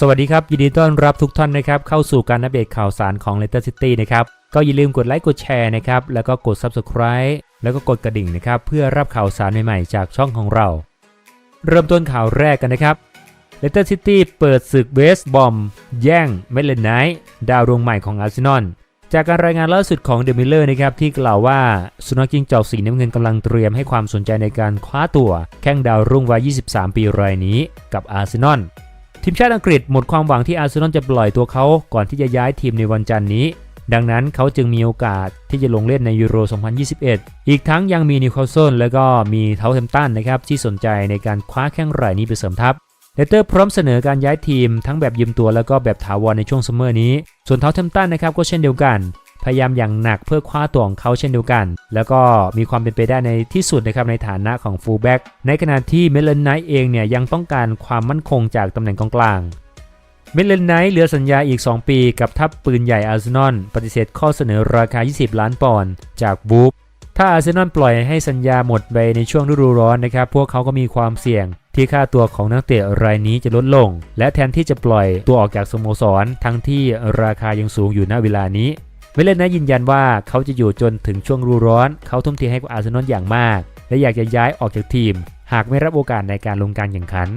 สวัสดีครับ ยินดีต้อนรับทุกท่านนะครับ เข้าสู่การอัปเดตข่าวสารของ Leicester City นะครับ ก็อย่าลืมกดไลค์กดแชร์นะครับ แล้วก็กด Subscribe แล้วก็กดกระดิ่งนะครับ เพื่อรับข่าวสารใหม่ๆ จากช่องของเรา เริ่มต้นข่าวแรกกันนะครับ Leicester City เปิดศึกเวสบอมแย่งเมลเลนไนท์ดาวดวงใหม่ของอาร์เซนอลจากการรายงานล่าสุดของเดมิเลอร์นะครับที่กล่าวว่า สุนัขจิ้งจอกสีน้ำเงินกำลังเตรียมให้ความสนใจในการคว้าตัว แข้งดาวรุ่งวัย 23 ปีรายนี้กับอาร์เซนอล ทีมชาติอังกฤษหมดความหวังที่อาร์เซนอลจะปล่อยตัวเขาก่อนที่จะย้ายทีมในวันจันทร์นี้ ดังนั้นเขาจึงมีโอกาสที่จะลงเล่นในยูโร 2021 อีกทั้งยังมีนิวคาสเซิลและก็มีเทาเทมตันนะครับที่สนใจในการคว้าแข้งรายนี้ไปเสริมทัพเลสเตอร์พร้อมเสนอการย้ายทีมทั้งแบบยืมตัวแล้วก็แบบถาวรในช่วงซัมเมอร์นี้ ส่วนเทาเทมตันนะครับก็เช่นเดียวกัน พยายามอย่างหนักเพื่อคว้าตัวของเขาเช่นเดียวกัน แล้วก็มีความเป็นไปได้ในที่สุดนะครับในฐานะของฟูลแบ็กในขณะที่เมลเลนไนท์เองเนี่ยยังต้องการความมั่นคงจากตำแหน่งกองกลางเมลเลนไนท์เหลือสัญญาอีก 2 ปีกับทัพปืนใหญ่อาร์เซนอลปฏิเสธข้อเสนอราคา 20 ล้านปอนด์จากบูฟถ้าอาร์เซนอลปล่อยให้สัญญาหมดไปในช่วงฤดูร้อนนะครับ พวกเขาก็มีความเสี่ยง ที่ค่าตัวของนักเตะรายนี้จะลดลง และแทนที่จะปล่อยตัวออกจากสโมสร ทั้งที่ราคายังสูงอยู่ณเวลานี้ เวเลนนะยืนยันว่าเขาจะอยู่จนถึงช่วงฤดูร้อน เขาทุ่มเทให้กับอาร์เซนอลอย่างมาก และอยากจะย้ายออกจากทีม หากไม่รับโอกาสในการลงการแข่งขัน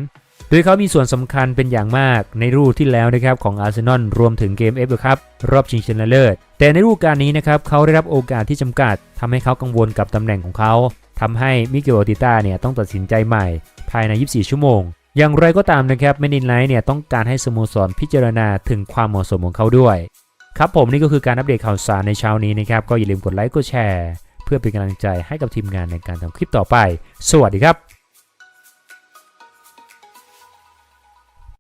โดยเขามีส่วนสำคัญเป็นอย่างมากในฤดูที่แล้วนะครับของอาร์เซนอลรวมถึงเกมเอฟครับรอบชิงชนะเลิศ แต่ในฤดูกาลนี้นะครับเขาได้รับโอกาสที่จำกัดทำให้เขากังวลกับตำแหน่งของเขาทำให้มิเกลอติต้าเนี่ยต้องตัดสินใจใหม่ ภายใน 24 ชั่วโมง อย่างไรก็ตามนะครับแมนนินไลท์เนี่ยต้องการให้สโมสรพิจารณาถึงความเหมาะสมของเขาด้วย ครับผมนี่ก็คือการอัปเดตข่าวสารในเช้านี้นะครับก็อย่าลืมกดไลค์กดแชร์ เพื่อเป็นกำลังใจให้กับทีมงานในการทำคลิปต่อไป สวัสดีครับ